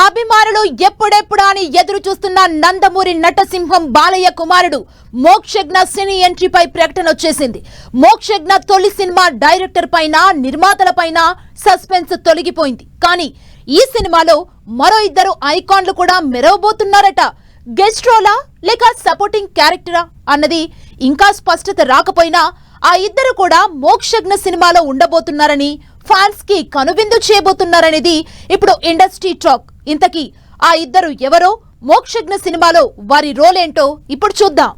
అభిమానులు ఎప్పుడెప్పుడా అని ఎదురు చూస్తున్న నందమూరి నటసింహం బాలయ్య కుమారుడు మోక్షజ్ఞ సినీ ఎంట్రీపై ప్రకటన వచ్చేసింది. మోక్షజ్ఞ తొలి సినిమా డైరెక్టర్ పైన నిర్మాతల పైన సస్పెన్స్ తొలగిపోయింది. కానీ ఈ సినిమాలో మరో ఇద్దరు ఐకాన్లు కూడా మెరవబోతున్నారట. గెస్ట్ రోలా లేక సపోర్టింగ్ క్యారెక్టరా అన్నది ఇంకా స్పష్టత రాకపోయినా ఆ ఇద్దరు కూడా మోక్షజ్ఞ సినిమాలో ఉండబోతున్నారని ఫ్యాన్స్కి కనువిందు చేయబోతున్నారనేది ఇప్పుడు ఇండస్ట్రీ టాక్. ఇంతకీ ఆ ఇద్దరు ఎవరో మోక్షజ్ఞ సినిమాలో వారి రోల్ ఏంటో ఇప్పుడు చూద్దాం.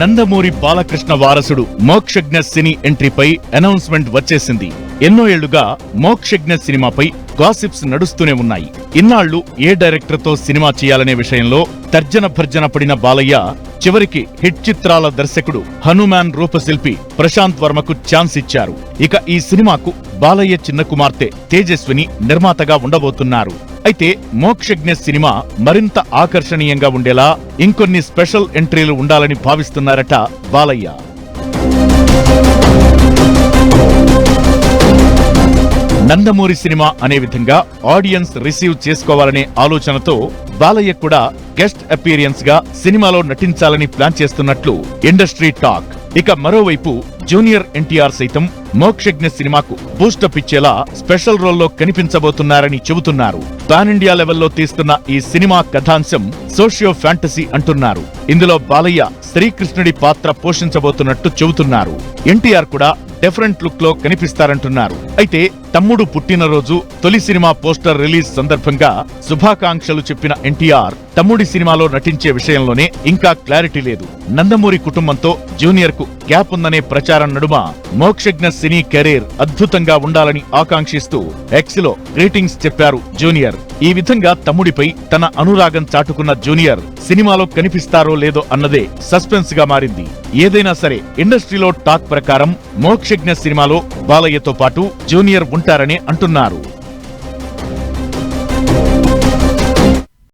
నందమూరి బాలకృష్ణ వారసుడు మోక్షజ్ఞ సినీ ఎంట్రీపై అనౌన్స్మెంట్ వచ్చేసింది. ఎన్నో ఏళ్ళుగా మోక్షజ్ఞ సినిమాపై గాసిప్స్ నడుస్తూనే ఉన్నాయి. ఇన్నాళ్ళు ఏ డైరెక్టర్తో సినిమా చేయాలనే విషయంలో తర్జన భర్జన పడిన బాలయ్య చివరికి హిట్ చిత్రాల దర్శకుడు హనుమాన్ రూపశిల్పి ప్రశాంత్ వర్మకు ఛాన్స్ ఇచ్చారు. ఇక ఈ సినిమాకు బాలయ్య చిన్న కుమార్తె తేజస్విని నిర్మాతగా ఉండబోతున్నారు. అయితే మోక్షజ్ఞ సినిమా మరింత ఆకర్షణీయంగా ఉండేలా ఇంకొన్ని స్పెషల్ ఎంట్రీలు ఉండాలని భావిస్తున్నారట బాలయ్య. నందమూరి సినిమా అనే విధంగా ఆడియన్స్ రిసీవ్ చేసుకోవాలనే ఆలోచనతో బాలయ్య కూడా గెస్ట్ అపీరియన్స్గా సినిమాలో నటించాలని ప్లాన్ చేస్తున్నట్లు ఇండస్ట్రీ టాక్. ఇక మరోవైపు జూనియర్ ఎన్టీఆర్ సైతం మోక్షజ్ఞ సినిమాకు బూస్టప్ ఇచ్చేలా స్పెషల్ రోల్లో కనిపించబోతున్నారని చెబుతున్నారు. పాన్ ఇండియా లెవెల్లో తీస్తున్న ఈ సినిమా కథాంశం సోషియో ఫ్యాంటసీ అంటున్నారు. ఇందులో బాలయ్య శ్రీకృష్ణుడి పాత్ర పోషించబోతున్నట్టు చెబుతున్నారు. ఎన్టీఆర్ కూడా డిఫరెంట్ లుక్లో కనిపిస్తారంటున్నారు. అయితే తమ్ముడు పుట్టినరోజు తొలి సినిమా పోస్టర్ రిలీజ్ సందర్భంగా శుభాకాంక్షలు చెప్పిన ఎన్టీఆర్ తమ్ముడి సినిమాలో నటించే విషయంలోనే ఇంకా క్లారిటీ లేదు. నందమూరి కుటుంబంతో జూనియర్కు గ్యాప్ ఉందనే ప్రచారం నడుమ మోక్షజ్ఞ సినీ కెరీర్ అద్భుతంగా ఉండాలని ఆకాంక్షిస్తూ ఎక్స్లో గ్రీటింగ్స్ చెప్పారు జూనియర్. ఈ విధంగా తమ్ముడిపై తన అనురాగం చాటుకున్న జూనియర్ సినిమాలో కనిపిస్తారో లేదో అన్నదే సస్పెన్స్గా మారింది. ఏదైనా సరే ఇండస్ట్రీలో టాక్ ప్రకారం మోక్షజ్ఞ సినిమాలో బాలయ్యతో పాటు జూనియర్ ఉంటారని అంటున్నారు.